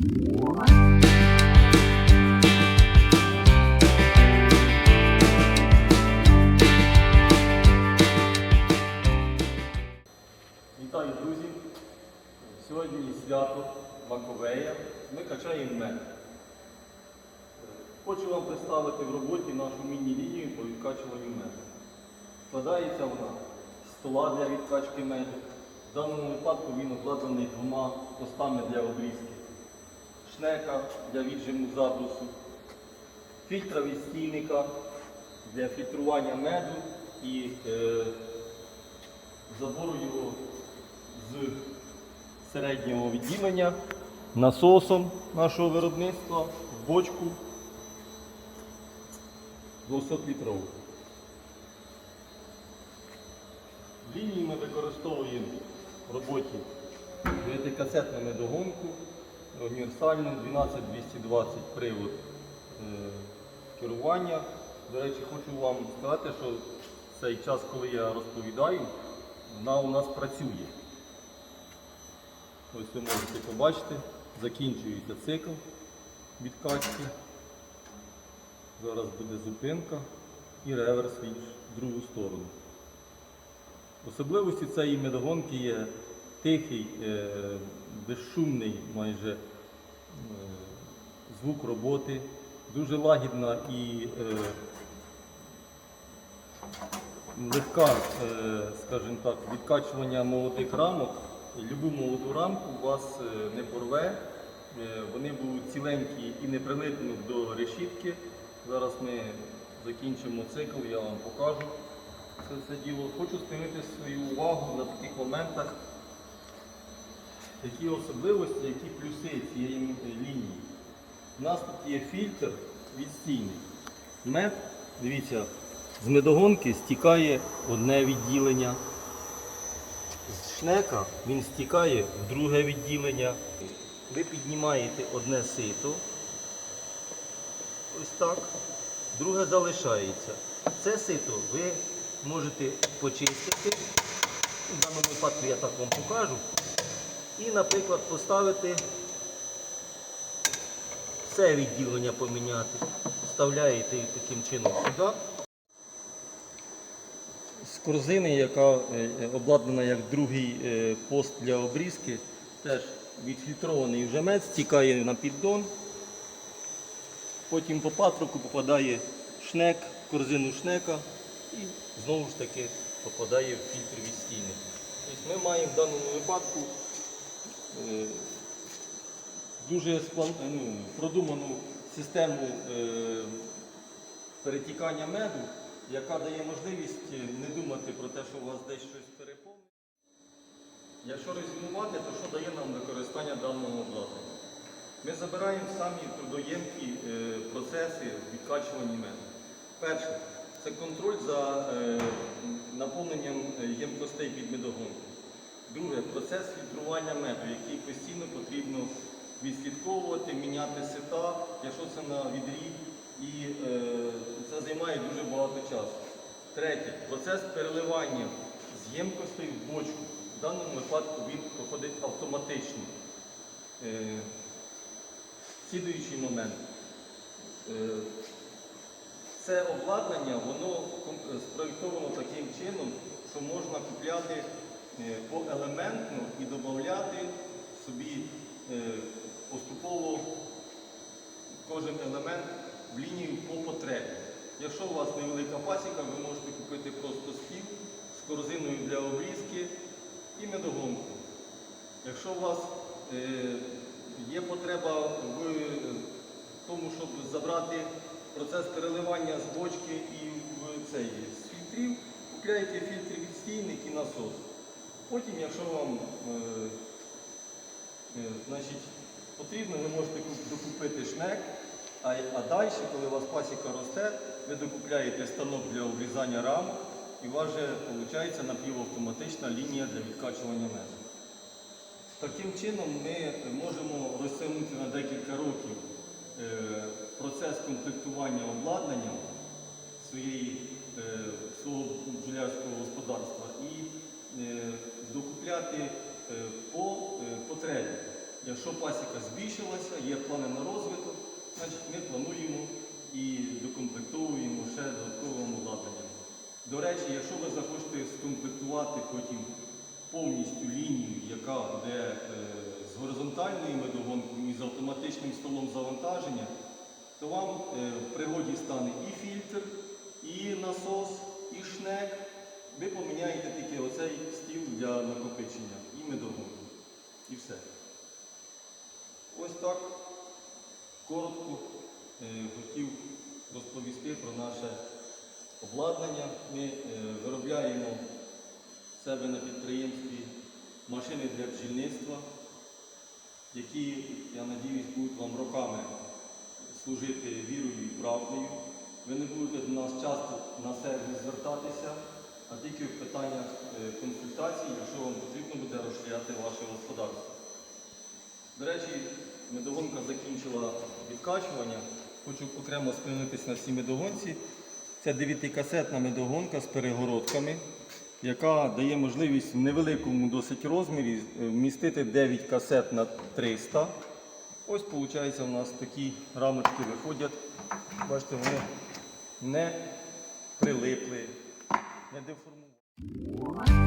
Вітаю, друзі! Сьогодні свято Маковея. Ми качаємо мед. Хочу вам представити в роботі нашу міні-лінію по відкачуванню меду. Складається вона з стола для відкачки меду. В даному випадку він обладнаний двома постами для обрізки, шнека для віджиму забрусу, фільтра від стільника для фільтрування меду і е, забору його з середнього відділення насосом нашого виробництва в бочку 200 літрову. Лінії ми використовуємо в роботі дев'ятикасетну медогонку, універсальну 12220 привод е, керування. До речі, хочу вам сказати, що цей час, коли я розповідаю, вона у нас працює. Ось ви можете побачити, закінчується цикл відкачки. Зараз буде зупинка і реверс в інш- в другу сторону. Особливості цієї медогонки є тихий, е, безшумний майже е, звук роботи, дуже лагідна і е, легка, скажімо так, відкачування молодих рамок. Любу молоду рамку вас не порве, вони будуть ціленькі і не прилипнуть до решітки. Зараз ми закінчимо цикл, я вам покажу це все діло. Хочу спинити свою увагу на таких моментах, які особливості, які плюси цієї лінії. У нас тут є фільтр відстійний. Мед, дивіться, з медогонки стікає одне відділення. З шнека він стікає в друге відділення. Ви піднімаєте одне сито, ось так, друге залишається. Це сито ви можете почистити, в даному випадку я так вам покажу, і, наприклад, поставити все відділення поміняти. Вставляєте таким чином сюди. З корзини, яка е, е, обладнана як другий е, пост для обрізки, теж відфільтрований вже мед, стікає на піддон. Потім по патруку попадає шнек, корзину шнека і знову ж таки попадає в фільтр відстійник. Тобто ми маємо в даному випадку дуже е, ну, продуману систему е, перетікання меду, яка дає можливість е, не думати про те, що у вас десь щось переповнено. Якщо резюмувати, то що дає нам використання даного обладнання? Ми забираємо самі трудоємкі е, процеси відкачування меду. Перше, це контроль за е, наповненням е, ємкостей під медогонку. Друге, процес фільтрування меду, який постійно потрібно відслідковувати, міняти сита, якщо це на відрі, і е, це займає дуже багато часу. Третє, процес переливання з ємкостей в бочку. В даному випадку він проходить автоматично. Е, Слідуючий момент. Е, Це обладнання, воно спроєктовано таким чином, що можна купляти поелементно і додати собі е, поступово кожен елемент в лінію по потребі. Якщо у вас невелика пасіка, ви можете купити просто стіл з корзиною для обрізки і медогонку. Якщо у вас е, є потреба в тому, щоб забрати процес переливання з бочки і цей з фільтрів, купляєте фільтр відстійник і насос. Потім, якщо вам е, е, значить, потрібно, ви можете куп- докупити шнек, а, а далі, коли у вас пасіка росте, ви докупляєте станок для обрізання рамок і у вас вже виходить напівавтоматична лінія для відкачування меду. Таким чином ми можемо розтягнути на декілька років е, процес комплектування обладнанням своєї, е, свого бджолярського господарства докупляти е, по е, потребі. Якщо пасіка збільшилася, є плани на розвиток, значить ми плануємо і докомплектовуємо ще додатковим обладнанням. До речі, якщо ви захочете скомплектувати потім повністю лінію, яка буде е, з горизонтальною медогонкою і з автоматичним столом завантаження, то вам в пригоді стане і фільтр, і насос, і шнек. Ви поміняєте тільки оцей стіл для накопичення і медогонку. І все. Ось так коротко е, хотів розповісти про наше обладнання. Ми е, виробляємо себе на підприємстві машини для бджільництва, які, я надіюсь, будуть вам роками служити вірою і правдою. Ви не будете до нас часто на сервіс звертатися, а тільки в питаннях е, консультацій, якщо вам потрібно буде розширяти ваше господарство. До речі, медогонка закінчила відкачування. Хочу окремо спинитись на цій медогонці. Це 9-касетна медогонка з перегородками, яка дає можливість в невеликому досить розмірі е, вмістити 9 касет на 300. Ось, виходить, у нас такі рамочки виходять. Бачите, вони не прилипли, не деформовані.